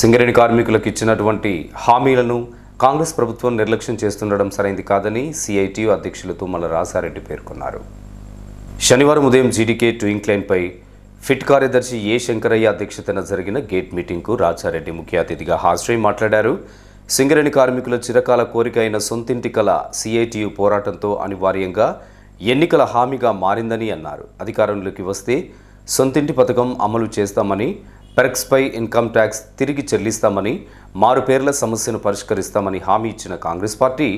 సింగరేణి కార్మికులకు ఇచ్చినటువంటి హామీలను కాంగ్రెస్ ప్రభుత్వం నిర్లక్ష్యం చేస్తుండడం సరైంది కాదని సిఐటియు అధ్యక్షులు తుమ్మల రాసారెడ్డి పేర్కొన్నారు. శనివారం ఉదయం జీడీకే ట్వింక్ లైన్పై ఫిట్ కార్యదర్శి ఏ శంకరయ్య అధ్యక్షతన జరిగిన గేట్ మీటింగ్కు రాజారెడ్డి ముఖ్య అతిథిగా హాజరై మాట్లాడారు. సింగరేణి కార్మికుల చిరకాల కోరిక అయిన సొంతింటి కల సిఐటియు పోరాటంతో అనివార్యంగా ఎన్నికల హామీగా మారిందని అన్నారు. అధికారంలోకి వస్తే సొంతింటి పథకం అమలు చేస్తామని పెర్క్స్పై ఇన్కమ్ ట్యాక్స్ తిరిగి చెల్లిస్తామని మారుపేర్ల సమస్యను పరిష్కరిస్తామని హామీ ఇచ్చిన కాంగ్రెస్ పార్టీ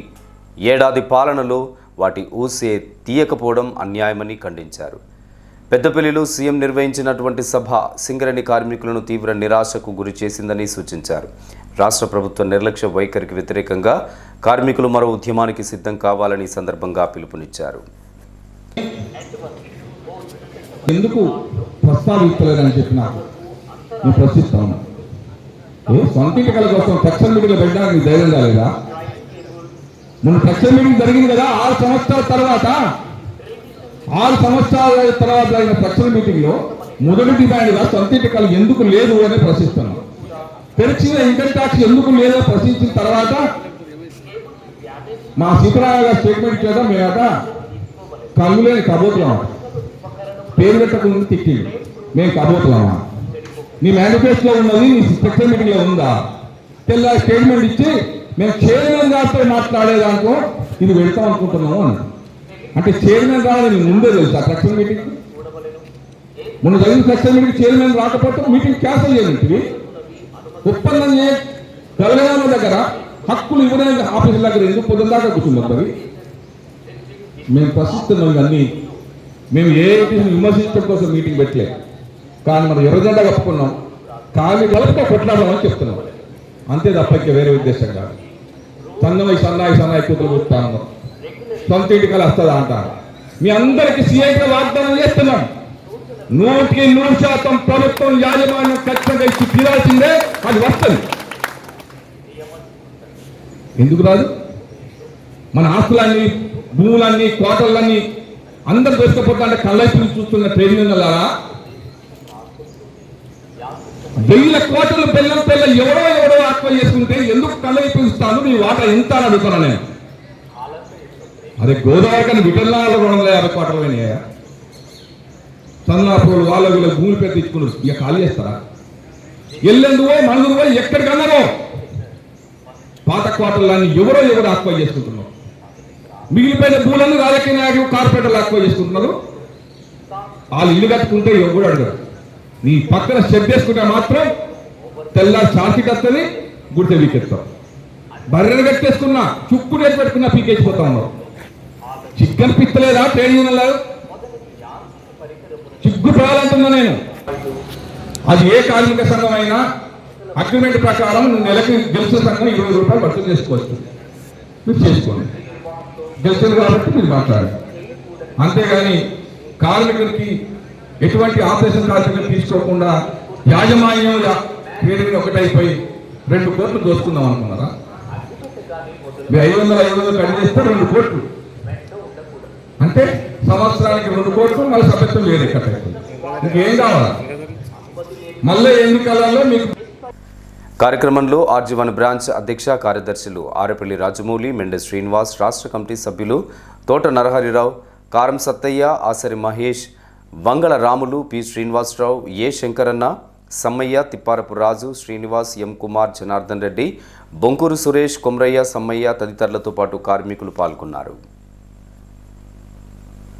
ఏడాది పాలనలో వాటి ఊసే తీయకపోవడం అన్యాయమని ఖండించారు. పెద్దపల్లిలో సీఎం నిర్వహించినటువంటి సభ సింగరేణి కార్మికులను తీవ్ర నిరాశకు గురి చేసిందని సూచించారు. రాష్ట్ర ప్రభుత్వ నిర్లక్ష్య వైఖరికి వ్యతిరేకంగా కార్మికులు మరో ఉద్యమానికి సిద్ధం కావాలని సందర్భంగా పిలుపునిచ్చారు. ఎందుకు ప్రస్తావించలేదని చెప్పినారు? నేను ప్రశ్నిస్తాను ఏ సొంత ఇంటికల కోసం తక్షణ పెట్టడానికి ధైర్యం కాలేదా? మొన్న తక్షణ మీటింగ్ జరిగింది కదా ఆరు సంవత్సరాల తర్వాత. ఆరు సంవత్సరాల తర్వాత జరిగిన తక్షణ మీటింగ్లో మొదటి డిమాండ్గా సొంత ఇంటికలు ఎందుకు లేదు అని ప్రశ్నిస్తున్నాం. తెరిచిన ఇన్కమ్ ట్యాక్స్ ఎందుకు లేదో ప్రశ్నించిన తర్వాత మా సీతారామ గారు స్టేట్మెంట్ మేము మేమట కళ్ళులేని కబోతున్నాం పేరు పెట్టకుండా తిట్టింది. మేము కబోతులమా మీ మేనిఫెస్టోలో ఉన్నది మీ స్ట్రక్చర్ మీటింగ్లో ఉందా? తెల్ల స్టేట్మెంట్ ఇచ్చి మేము చైర్మన్ గారితో మాట్లాడేదాంట్లో ఇది వెళ్తాం అనుకుంటున్నాము అని. అంటే చైర్మన్ రావాలి నీకు ముందే తెలుసా స్ట్రక్చర్ మీటింగ్ మొన్న జరిగిన స్ట్రక్చర్ మీటింగ్ చైర్మన్ రాకపోతే మీటింగ్ క్యాన్సిల్ చేయండి. ఒప్పందం చే తెలంగాణ దగ్గర హక్కులు ఇవ్వడానికి ఆఫీసుల దగ్గర ఎందుకు పొద్దున దాకా కూర్చుందాం మేము ప్రశ్నిస్తున్నాం ఇవన్నీ మేము ఏ విమర్శించడం కోసం మీటింగ్ పెట్టలేదు కానీ మనం ఎర్రజెండా కప్పుకున్నాం. కానీ కలుపుకో కొట్లాడమని చెప్తున్నాం. అంతే తప్ప ఇంకా వేరే ఉద్దేశం కాదు. సన్నమై సన్నాయి సన్నాయి కూతురు కూర్చున్నాను సొంత ఇంటికలు వస్తుందా అంటారు. మీ అందరికి సీఎంగా వాగ్దానం చేస్తున్నాం. నూటికి నూరు శాతం ప్రభుత్వం యాజమాన్యం ఖచ్చితంగా ఇచ్చి తీరాల్సిందే అది వస్తుంది. ఎందుకు రాదు? మన ఆస్తులన్నీ భూములన్నీ కోటలన్నీ అందరు దోసుకపోతా అంటే కళ్ళైపు చూస్తున్న ట్రైన్ యూనియన్లారా వెయ్యిల కోట్ల బెల్లం పిల్ల ఎవరో ఎవరో ఆత్మ చేసుకుంటే ఎందుకు కళ్ళైపు నీ వాట ఎంత అని అడుగుతున్నా నేను. అదే గోదావరి కానీ విటల్లాలో రెండు వందల యాభై కోట్ల అయినాయా వాళ్ళ వీళ్ళ భూమి పెద్ద ఇచ్చుకున్నారు ఇక ఖాళీ చేస్తారా? ఎల్లెందువో మనదువో ఎక్కడికన్నారో పాత కోటలన్నీ ఎవరో ఎవరో ఆక్వై చేసుకుంటున్నారు మిగిలిపోయిన భూములను రాజకీయ నాయకులు కార్పొరేటర్లు ఆక్వై చేసుకుంటున్నారు. వాళ్ళు ఇల్లు కట్టుకుంటే ఎవరు అడగరు నీ పక్కన షెడ్ వేసుకుంటే మాత్రం తెల్ల చార్జీట్ వస్తుంది గుడితే వీకెత్తాం. బర్రెలు కట్టేసుకున్నా చుక్కు రేటు పెట్టుకున్నా పీకేసిపోతా ఉన్నావు చిక్కన్ పిత్తలేదా ట్రేడ్ యూనియన్లు చిగ్గు పడాలంటున్నా నేను. అది ఏ కార్మిక సంఘం అయినా అగ్రిమెంట్ ప్రకారం నువ్వు నెలకి గెలిచిన సంఘం ఇరవై రూపాయలు ఖర్చు చేసుకోవచ్చు. మీరు చేసుకోండి. గెలిచారు కాబట్టి మీరు మాట్లాడండి. అంతేగాని కార్మికులకి ఎటువంటి ఆపరేషన్ కార్మికులు తీసుకోకుండా యాజమాన్యం క్రీడకి ఒకటైపోయి రెండు కోట్లు దోసుకుందాం అనుకున్నారా? మీ ఐదు వందల ఐదు వందలు కట్ చేస్తే రెండు కోట్లు. అంటే సంవత్సరానికి రెండు కోట్లు మళ్ళీ సభ్యత్వం లేదు ఇక్కడ ఇంకేం కావాలా? మళ్ళీ ఎన్నికలలో మీకు కార్యక్రమంలో ఆర్జీవన్ బ్రాంచ్ అధ్యక్ష కార్యదర్శులు ఆరపల్లి రాజమౌళి మెండె శ్రీనివాస్ రాష్ట్ర కమిటీ సభ్యులు Thota Naraharirao Karam Sattaiah Asari Mahesh Vangala Ramulu P. Srinivasarao A. Shankaranna Sammaiah Thipparapu Raju Srinivas M. Kumar Janardhan Reddy Bonkuru Suresh Komaraiah Sammaiah తదితరులతో పాటు కార్మికులు పాల్గొన్నారు.